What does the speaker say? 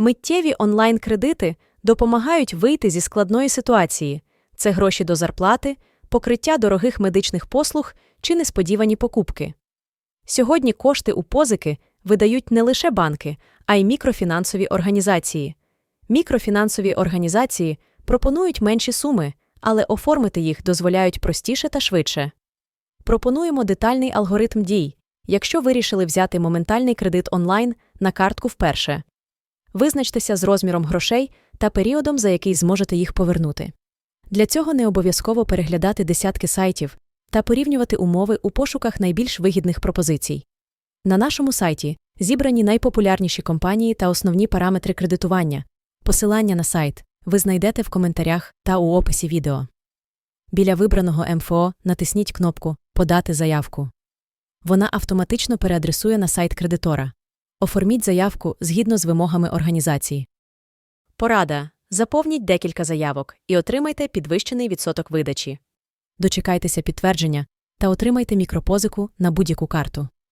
Миттєві онлайн-кредити допомагають вийти зі складної ситуації. Це гроші до зарплати, покриття дорогих медичних послуг чи несподівані покупки. Сьогодні кошти у позики видають не лише банки, а й мікрофінансові організації. Мікрофінансові організації пропонують менші суми, але оформити їх дозволяють простіше та швидше. Пропонуємо детальний алгоритм дій, якщо вирішили взяти моментальний кредит онлайн на картку вперше. Визначтеся з розміром грошей та періодом, за який зможете їх повернути. Для цього не обов'язково переглядати десятки сайтів та порівнювати умови у пошуках найбільш вигідних пропозицій. На нашому сайті зібрані найпопулярніші компанії та основні параметри кредитування. Посилання на сайт ви знайдете в коментарях та у описі відео. Біля вибраного МФО натисніть кнопку Подати заявку. Вона автоматично переадресує на сайт кредитора. Оформіть заявку згідно з вимогами організації. Порада. Заповніть декілька заявок і отримайте підвищений відсоток видачі. Дочекайтеся підтвердження та отримайте мікропозику на будь-яку карту.